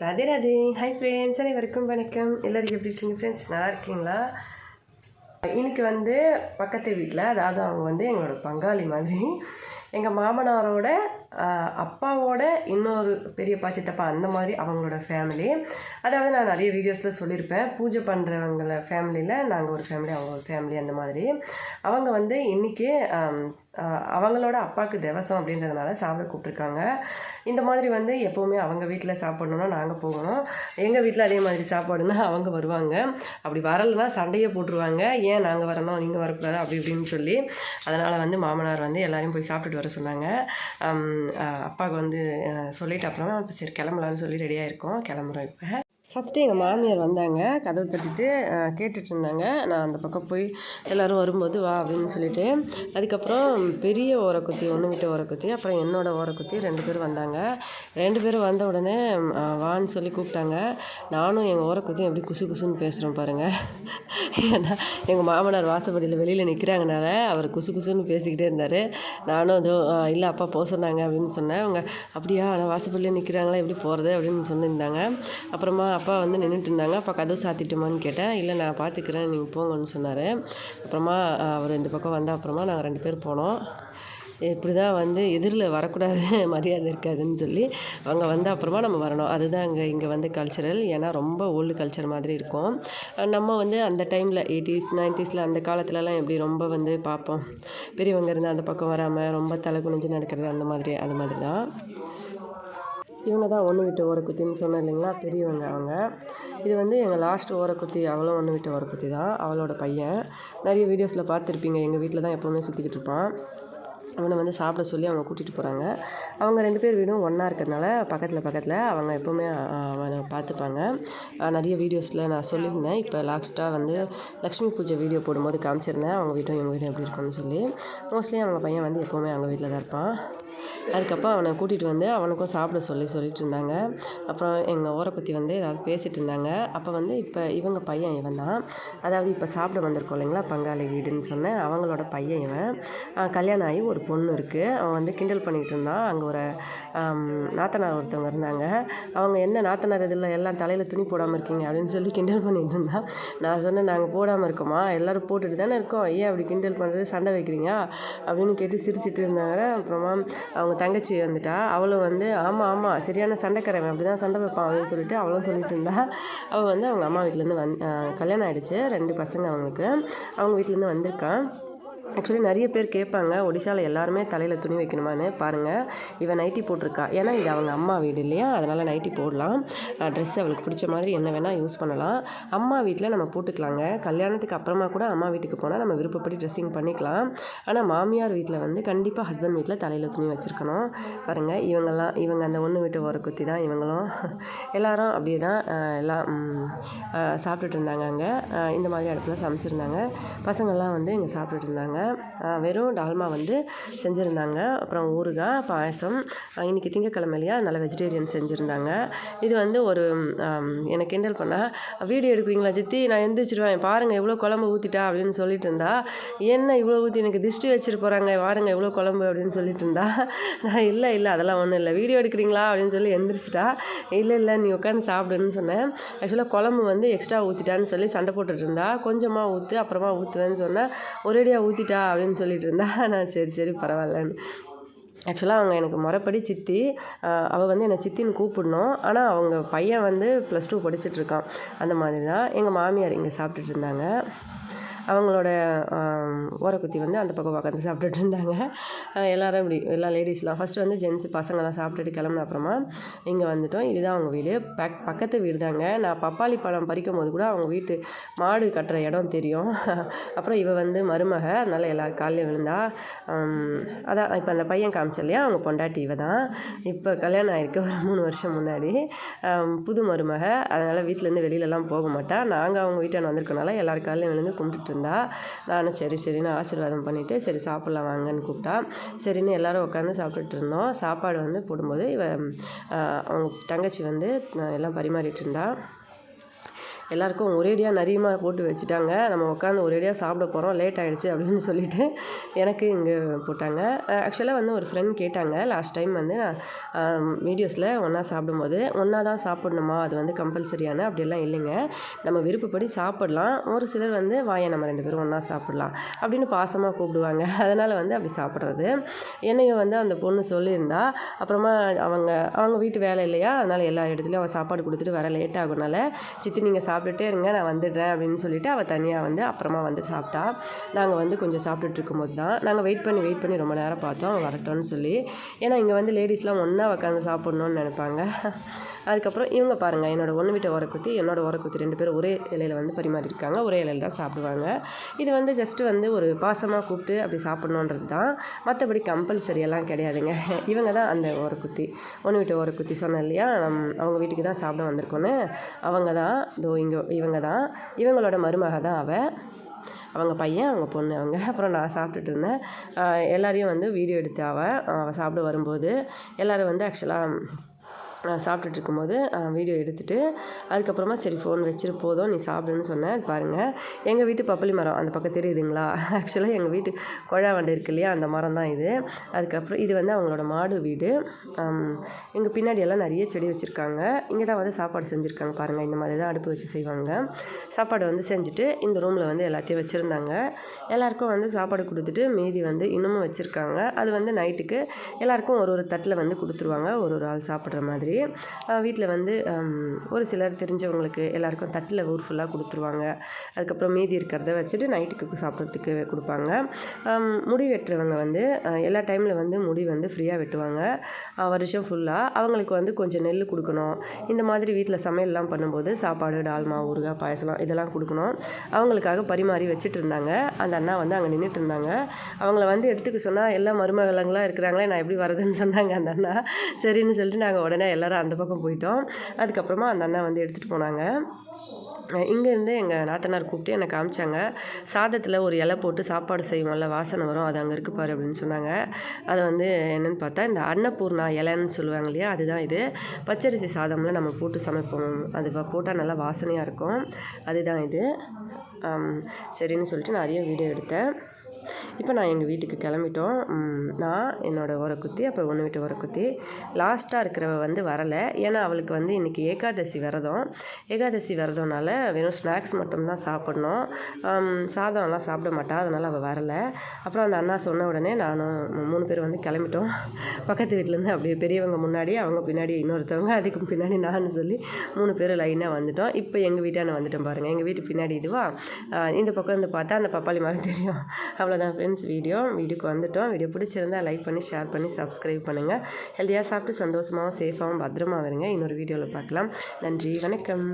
Radhe Radhe. Hi friends அனைவருக்கும் வணக்கம். எல்லோரும் எப்படி இருக்கீங்க ஃப்ரெண்ட்ஸ் நல்லா இருக்கீங்களா? இன்னைக்கு வந்து பக்கத்து வீட்டில் அதாவது அவங்க வந்து எங்களோட பங்காளி மாதிரி எங்கள் மாமனாரோட அப்பாவோட இன்னொரு பெரியப்பா சித்தப்பா அந்த மாதிரி அவங்களோட ஃபேமிலி அதாவது நான் நிறைய வீடியோஸில் சொல்லியிருப்பேன். பூஜை பண்ணுறவங்கள ஃபேமிலியில் நாங்கள் ஒரு ஃபேமிலி அவங்க ஒரு ஃபேமிலி அந்த மாதிரி. அவங்க வந்து இன்றைக்கி அவங்களோட அப்பாவுக்கு திவசம் அப்படின்றதுனால சாப்பிட கூப்பிட்ருக்காங்க இந்த மாதிரி வந்து எப்போவுமே அவங்க வீட்டில் சாப்பிடணுன்னா நாங்கள் போகணும். எங்கள் வீட்டில் அதே மாதிரி சாப்பாடுனா அவங்க வருவாங்க. அப்படி வரலைன்னா சண்டையே போட்டுருவாங்க. ஏன் நாங்கள் வரணும் நீங்கள் வரக்கூடாது? அப்படி இப்படின்னு சொல்லி. அதனால் வந்து மாமனார் வந்து எல்லோரையும் போய் சாப்பிட்டுட்டு வர சொன்னாங்க. அப்பாவுக்கு வந்து அஹ், சொல்லிட்டு அப்புறமா இப்போ சரி கிளம்பலான்னு சொல்லி ரெடியாக இருக்கோம் கிளம்புறோம் இப்போ. ஃபஸ்ட்டு எங்கள் மாமியார் வந்தாங்க. கதவை தட்டிட்டு கேட்டுட்டு இருந்தாங்க. நான் அந்த பக்கம் போய் எல்லோரும் வரும்போது வா அப்படின்னு சொல்லிட்டு அதுக்கப்புறம் பெரிய ஓரக்குத்தி ஒன்று விட்ட ஓரக்குத்தி அப்புறம் என்னோட ஓரக்குத்தி ரெண்டு பேரும் வந்தாங்க. ரெண்டு பேரும் வந்த உடனே வான்னு சொல்லி கூப்பிட்டாங்க. நானும் எங்கள் ஓரக்குத்தியும் எப்படி குசு குசுன்னு பேசுகிறோம் பாருங்கள் ஏன்னா எங்கள் மாமனார் வாசப்படியில் வெளியில் நிற்கிறாங்கனால அவர் குசு குசுன்னு பேசிக்கிட்டே இருந்தார். நானும் அதோ இல்லை அப்பா போக சொன்னாங்க அப்படின்னு சொன்னேன். அவங்க அப்படியா வாசப்படியில் நிற்கிறாங்களா எப்படி போகிறது அப்படின்னு சொல்லியிருந்தாங்க அப்புறமா அப்பா வந்து நின்றுட்டு இருந்தாங்க. அப்பா கதவு சாத்திட்டுமான்னு கேட்டேன். இல்லை நான் பார்த்துக்கிறேன் நீங்கள் போங்கன்னு சொன்னார். அப்புறமா அவர் இந்த பக்கம் வந்த அப்புறமா நாங்கள் ரெண்டு பேர் போனோம். இப்படி தான் வந்து எதிரில் வரக்கூடாது மரியாதை இருக்காதுன்னு சொல்லி அவங்க வந்த அப்புறமா நம்ம வரணும். அதுதான் அங்கே இங்கே வந்து கல்ச்சரல் ஏன்னா ரொம்ப ஓல்டு கல்ச்சர் மாதிரி இருக்கும். நம்ம வந்து அந்த டைமில் எயிட்டிஸ் நைன்ட்டீஸில் அந்த காலத்துலலாம் எப்படி ரொம்ப வந்து பார்ப்போம் பெரியவங்க இருந்து அந்த பக்கம் வராமல் ரொம்ப தலை குனிஞ்சு நடக்கிறது அந்த மாதிரி அது மாதிரி தான் இவங்க தான் ஒன்று விட்டு ஓரக்குத்தின்னு சொன்னேன் இல்லைங்களா? பெரியவங்க அவங்க. இது வந்து எங்கள் லாஸ்ட் ஓரக்குத்தி அவளும் ஒன்று விட்டு ஓரக்குத்தி தான். அவளோட பையன். நிறைய வீடியோஸில் பார்த்துருப்பீங்க. எங்கள் வீட்டில் தான் எப்போவுமே சுற்றிக்கிட்டு இருப்பான். அவனை வந்து சாப்பிட சொல்லி அவங்க கூட்டிகிட்டு போகிறாங்க அவங்க ரெண்டு பேர் வீடும் ஒன்றா இருக்கிறதுனால பக்கத்தில் பக்கத்தில் அவங்க எப்போவுமே அவனை பார்த்துப்பாங்க. நிறைய வீடியோஸில் நான் சொல்லியிருந்தேன். இப்போ லாஸ்ட்டாக வந்து லக்ஷ்மி பூஜை வீடியோ போடும்போது காமிச்சிருந்தேன். அவங்க வீட்டும் எங்கள் வீடும் எப்படி இருக்கும்னு சொல்லி. மோஸ்ட்லி அவங்க பையன் வந்து எப்போவுமே அவங்க வீட்டில் தான் இருப்பான். அதுக்கப்புறம் அவனை கூட்டிகிட்டு வந்து அவனுக்கும் சாப்பிட சொல்லி சொல்லிட்டு இருந்தாங்க. அப்புறம் எங்கள் ஓரக்குத்தி வந்து ஏதாவது பேசிகிட்டு இருந்தாங்க. அப்போ வந்து இப்போ இவங்க பையன் இவன் தான். அதாவது இப்போ சாப்பிட வந்திருக்கோம் இல்லைங்களா? பங்காளி வீடுன்னு சொன்னேன். அவங்களோட பையன் இவன். கல்யாணம் ஆகி ஒரு பொண்ணு இருக்குது அவன் வந்து கிண்டல் பண்ணிக்கிட்டு இருந்தான். அங்கே ஒரு நாத்தனார் ஒருத்தவங்க இருந்தாங்க. அவங்க என்ன நாத்தனார் இதில் எல்லாம் தலையில் துணி போடாமல் இருக்கீங்க அப்படின்னு சொல்லி கிண்டல் பண்ணிகிட்டு இருந்தான். நான் சொன்னேன் நாங்கள் போடாமல் இருக்கோமா? எல்லோரும் போட்டுட்டு தானே இருக்கோம். ஏன் அப்படி கிண்டல் பண்ணுறது சண்டை வைக்கிறீங்க? அப்படின்னு கேட்டு சிரிச்சிட்டு இருந்தாங்க. அப்புறமா அவங்க தங்கச்சி வந்துட்டா. அவளும் வந்து ஆமாம் ஆமாம் சரியான சண்டைக்காரவன் அப்படி தான் சண்டை வைப்பான் அப்படின்னு சொல்லிட்டு அவளும் சொல்லிட்டு இருந்தா. அவள் வந்து அவங்க அம்மா வீட்டிலேருந்து வந் கல்யாணம் ஆகிடுச்சு ரெண்டு பசங்க அவங்களுக்கு. அவங்க வீட்டிலேருந்து வந்திருக்கான் ஆக்சுவலி நிறைய பேர் கேட்பாங்க ஒடிசாவில் எல்லாருமே தலையில் துணி வைக்கணுமான்னு? பாருங்கள் இவன் நைட்டி போட்டிருக்கா. ஏன்னா இது அவங்க அம்மா வீடு இல்லையா? அதனால் நைட்டி போடலாம். ட்ரெஸ் அவளுக்கு பிடிச்ச மாதிரி என்ன வேணால் யூஸ் பண்ணலாம். அம்மா வீட்டில் நம்ம போட்டுக்கலாங்க. கல்யாணத்துக்கு அப்புறமா கூட அம்மா வீட்டுக்கு போனால் நம்ம விருப்பப்படி ட்ரெஸ்ஸிங் பண்ணிக்கலாம். ஆனால் மாமியார் வீட்டில் வந்து கண்டிப்பாக ஹஸ்பண்ட் வீட்டில் தலையில் துணி வச்சுருக்கணும். பாருங்கள் இவங்கெல்லாம் இவங்க அந்த ஒன்று விட்டு ஓர குத்தி தான் இவங்களும். எல்லாரும் அப்படியே தான் எல்லாம் சாப்பிட்டுட்டு இருந்தாங்க அங்கே இந்த மாதிரி அடுப்பில் சமைச்சிருந்தாங்க. பசங்கள்லாம் வந்து இங்கே சாப்பிட்டுட்டு இருந்தாங்க. செஞ்சுருந்தாங்க வெறும் டால்மா வந்து செஞ்சுருந்தாங்க. அப்புறம் ஊறுகாய் பாயசம் இன்றைக்கி இன்னைக்கு திங்கக்கிழமை இல்லையா வெஜிடேரியன் செஞ்சுருந்தாங்க. இது வந்து ஒரு என்னை கிண்டல் பண்ணால் வீடியோ எடுக்கிறீங்களா சித்தி? நான் எந்திரிச்சிடுவேன் பாருங்கள் எவ்வளோ குழம்பு ஊற்றிட்டா அப்படின்னு சொல்லிட்டு இருந்தா. என்ன இவ்வளோ ஊற்றி எனக்கு திருஷ்டி வச்சுட்டு போகிறாங்க வாருங்க எவ்வளோ குழம்பு அப்படின்னு சொல்லிட்டு இருந்தா. நான் இல்லை இல்லை அதெல்லாம் ஒன்றும் இல்லை. வீடியோ எடுக்கிறீங்களா? அப்படின்னு சொல்லி எந்திரிச்சிட்டா. இல்லை இல்லை நீ உட்காந்து சாப்பிடுன்னு சொன்னேன். ஆக்சுவலாக குழம்பு வந்து எக்ஸ்ட்ரா ஊற்றிட்டான்னு சொல்லி சண்டை போட்டுட்டு இருந்தா. கொஞ்சமாக ஊற்று அப்புறமா ஊற்றுவேன்னு சொன்னேன் ஒரேடியாக சித்திட்டா அப்படின்னு சொல்லிட்டு இருந்தா நான் சரி சரி பரவாயில்லன்னு. ஆக்சுவலாக அவங்க எனக்கு முறைப்படி சித்தி அவள் வந்து என்னை சித்தின்னு கூப்பிடணும். ஆனால் அவங்க பையன் வந்து ப்ளஸ் டூ படிச்சுட்ருக்கான் அந்த மாதிரி தான் எங்கள் மாமியார் இங்கே சாப்பிட்டுட்டு இருந்தாங்க. அவங்களோட ஓரக்குத்தி வந்து அந்த பக்கம் உட்காந்து சாப்பிட்டுட்டு இருந்தாங்க. எல்லோரும் எல்லாரும் இப்படி எல்லா லேடிஸ்லாம் ஃபஸ்ட்டு வந்து ஜென்ஸ் பசங்கள்லாம் சாப்பிட்டுட்டு கிளம்புன அப்புறமா இங்கே வந்துட்டோம். இதுதான் அவங்க வீடு. பக் பக்கத்து வீடு தாங்க. நான் பப்பாளி பழம் பறிக்கும் போது கூட அவங்க வீட்டு மாடு கட்டுற இடம் தெரியும். அப்புறம் இவ வந்து மருமக. அதனால் எல்லோரும் காலையில் விழுந்தா அதான் இப்போ அந்த பையன் காமிச்சு இல்லையா? அவங்க பொண்டாட்டி இவ தான். இப்போ கல்யாணம் ஆயிருக்கு. ஒரு மூணு வருஷம் முன்னாடி. புது மருமக. அதனால் வீட்டிலேருந்து வெளியிலலாம் போக மாட்டா. நாங்கள் அவங்க வீட்டான வந்திருக்கனால எல்லாரும் காலையில் விழுந்து கும்பிட்டுட்டு இருந்தா நானும் சரி சரின்னு ஆசீர்வாதம் பண்ணிவிட்டு சரி சாப்பிட்லாம் வாங்கன்னு கூப்பிட்டா. சரின்னு எல்லாரும் உட்காந்து சாப்பிட்டுட்டு இருந்தோம் சாப்பாடு வந்து போடும்போது இவ அவங்க தங்கச்சி வந்து எல்லாம் பரிமாறிட்டு இருந்தா. எல்லாருக்கும் ஒரேடியாக நிறையமாக போட்டு வச்சுட்டாங்க. நம்ம உட்காந்து ஒரேடியாக சாப்பிட போகிறோம் லேட் ஆகிடுச்சு அப்படின்னு சொல்லிட்டு எனக்கு இங்கே போட்டாங்க. ஆக்சுவலாக வந்து ஒரு ஃப்ரெண்ட் கேட்டாங்க. லாஸ்ட் டைம் வந்து நான் வீடியோஸில் ஒன்றா சாப்பிடும்போது ஒன்றா தான் சாப்பிடணுமா? அது வந்து கம்பல்சரியான அப்படியெல்லாம் இல்லைங்க. நம்ம விருப்பப்படி சாப்பிடலாம். ஒரு சிலர் வந்து வாயை நம்ம ரெண்டு பேரும் ஒன்றா சாப்பிடலாம். அப்படின்னு பாசமாக கூப்பிடுவாங்க. அதனால் வந்து அப்படி சாப்பிட்றது. என்னையும் வந்து அந்த பொண்ணு சொல்லியிருந்தா. அப்புறமா அவங்க அவங்க வீட்டு வேலை இல்லையா? அதனால் எல்லா இடத்துலையும் அவன் சாப்பாடு கொடுத்துட்டு வர லேட் ஆகுனால சித்தி நீங்கள் சாப்பிட்டுட்டே இருங்க நான் வந்துடுறேன் அப்படின்னு சொல்லிட்டு அவள் தனியாக வந்து அப்புறமா வந்து சாப்பிட்டா. நாங்கள் வந்து கொஞ்சம் சாப்பிட்டுட்டு இருக்கும்போது தான் நாங்கள் வெயிட் பண்ணி வெயிட் பண்ணி ரொம்ப நேரம் பார்த்தோம் அவன் வரட்டும்னு சொல்லி. ஏன்னா இங்கே வந்து லேடிஸ்லாம் ஒன்றா உட்காந்து சாப்பிட்ணுன்னு நினைப்பாங்க. அதுக்கப்புறம் இவங்க பாருங்கள் என்னோடய ஒன்று வீட்டை உரக்குத்தி என்னோட உரக்குத்தி ரெண்டு பேரும் ஒரே இலையில் வந்து பரிமாறியிருக்காங்க. ஒரே இலையில் தான் சாப்பிடுவாங்க. இது வந்து ஜஸ்ட்டு வந்து ஒரு பாசமாக கூப்பிட்டு அப்படி சாப்பிட்ணுன்றது தான். மற்றபடி கம்பல்சரி எல்லாம் கிடையாதுங்க. இவங்க தான் அந்த உரக்குத்தி ஒன்று வீட்டை உரக்குத்தி சொன்னேன் இல்லையா? நம் அவங்க வீட்டுக்கு தான் சாப்பிட வந்திருக்கோன்னு. அவங்க தான் இதோ இங்கே இவங்க தான். இவங்களோட மருமக தான் அவள் அவங்க பையன் அவங்க பொண்ணு அவங்க. அப்புறம் நான் சாப்பிட்டுட்டு இருந்தேன். எல்லோரையும் எல்லாரையும் வந்து வீடியோ எடுத்து அவள் அவள் சாப்பிட வரும்போது எல்லோரும் வந்து ஆக்சுவலாக சாப்பிட்டுட்டு இருக்கும்போது வீடியோ எடுத்துட்டு அதுக்கப்புறமா சரி ஃபோன் வச்சுட்டு போதும் நீ சாப்பிடுன்னு சொன்னேன் அது பாருங்கள் எங்கள் வீட்டு பப்பளி மரம் அந்த பக்கம் தெரியுதுங்களா? ஆக்சுவலாக எங்கள் வீட்டு குழா வண்டு இருக்கு இல்லையா அந்த மரம் தான் இது. அதுக்கப்புறம் இது வந்து அவங்களோட மாடு வீடு. எங்கள் பின்னாடி எல்லாம் நிறைய செடி வச்சுருக்காங்க. இங்கே தான் வந்து சாப்பாடு செஞ்சுருக்காங்க பாருங்கள் இந்த மாதிரி தான் அடுப்பு வச்சு செய்வாங்க. சாப்பாடு வந்து செஞ்சுட்டு இந்த ரூமில் வந்து எல்லாத்தையும் வச்சுருந்தாங்க. எல்லாருக்கும் வந்து சாப்பாடு கொடுத்துட்டு மீதி வந்து இன்னமும் வச்சுருக்காங்க. அது வந்து நைட்டுக்கு எல்லாருக்கும் ஒரு ஒரு தட்டில் வந்து கொடுத்துருவாங்க ஒரு ஒரு ஆள் சாப்பிட்ற மாதிரி. வீட்டில் வந்து ஒரு சிலர் தெரிஞ்சவங்களுக்கு எல்லாருக்கும் தட்டில் ஊர் ஃபுல்லாக கொடுத்துருவாங்க. அதுக்கப்புறம் மீதி இருக்கிறத வச்சுட்டு நைட்டுக்கு சாப்பிட்றதுக்கு கொடுப்பாங்க. முடி வெட்டுறவங்க வந்து எல்லா டைமில் வந்து முடி வந்து ஃப்ரீயாக வெட்டுவாங்க. வருஷம் ஃபுல்லாக அவங்களுக்கு வந்து கொஞ்சம் நெல் கொடுக்கணும். இந்த மாதிரி வீட்டில் சமையல்லாம் பண்ணும்போது சாப்பாடு டால்மா ஊறுகாய் பாயசம் இதெல்லாம் கொடுக்கணும். அவங்களுக்காக பரிமாறி வச்சுட்டு இருந்தாங்க. அந்த அண்ணா வந்து அங்கே நின்றுட்டு இருந்தாங்க. அவங்கள வந்து எடுத்துக்க சொன்னால் எல்லா மருமகளங்களாம் இருக்கிறாங்களே நான் எப்படி வரதுன்னு சொன்னாங்க அந்த அண்ணா. சரின்னு சொல்லிட்டு நாங்கள் உடனே எல்லாம் எல்லோரும் அந்த பக்கம் போயிட்டோம். அதுக்கப்புறமா அந்த அண்ணா வந்து எடுத்துகிட்டு போனாங்க. இங்கேருந்து எங்கள் நாத்தனார் கூப்பிட்டு என்னை காமிச்சாங்க. சாதத்தில் ஒரு இலை போட்டு சாப்பாடு செய்வோம்ல வாசனை வரும் அது அங்கே இருக்குப்பார் அப்படின்னு சொன்னாங்க. அதை வந்து என்னென்னு பார்த்தா இந்த அன்னபூர்ணா இலைன்னு சொல்லுவாங்க இல்லையா அதுதான் இது. பச்சரிசி சாதம்ல நம்ம போட்டு சமைப்போம். அது போட்டால் நல்லா வாசனையாக இருக்கும். அதுதான் இது. சரின்னு சொல்லிட்டு நான் அதையும் வீடியோ எடுத்தேன். இப்போ நான் எங்கள் வீட்டுக்கு கிளம்பிட்டோம். நான் என்னோடய உரக்குத்தி அப்புறம் ஒன்று வீட்டு உரக்குத்தி லாஸ்ட்டாக இருக்கிறவ வந்து வரலை. ஏன்னா அவளுக்கு வந்து இன்றைக்கி ஏகாதசி விரதம். ஏகாதசி விரதம்னால வெறும் ஸ்நாக்ஸ் மட்டும்தான் சாப்பிட்ணும். சாதம்லாம் சாப்பிட மாட்டா. அதனால் அவள் வரலை. அப்புறம் அந்த அண்ணா சொன்ன உடனே நானும் மூணு பேர் வந்து கிளம்பிட்டோம். பக்கத்து வீட்டிலேருந்து அப்படியே பெரியவங்க முன்னாடி அவங்க பின்னாடி இன்னொருத்தவங்க அதுக்கு பின்னாடி நான் சொல்லி மூணு பேர் லைனாக வந்துட்டோம். இப்போ எங்கள் வீட்டான வந்துட்டோம் பாருங்கள் எங்கள் வீட்டு பின்னாடி இதுவா? இந்த பக்கம் வந்து பார்த்தா அந்த பப்பாளி மரம் தெரியும். அவ்வளோதான் ஃப்ரெண்ட்ஸ் வீடியோ வீடியோக்கு வந்துட்டோம். வீடியோ பிடிச்சிருந்தா லைக் பண்ணி ஷேர் பண்ணி சப்ஸ்கிரைப் பண்ணுங்கள் ஹெல்த்தியாக சாப்பிட்டு சந்தோஷமாகவும் சேஃபாகவும் பத்திரமா வருங்க இன்னொரு வீடியோவில் பார்க்கலாம். நன்றி வணக்கம்.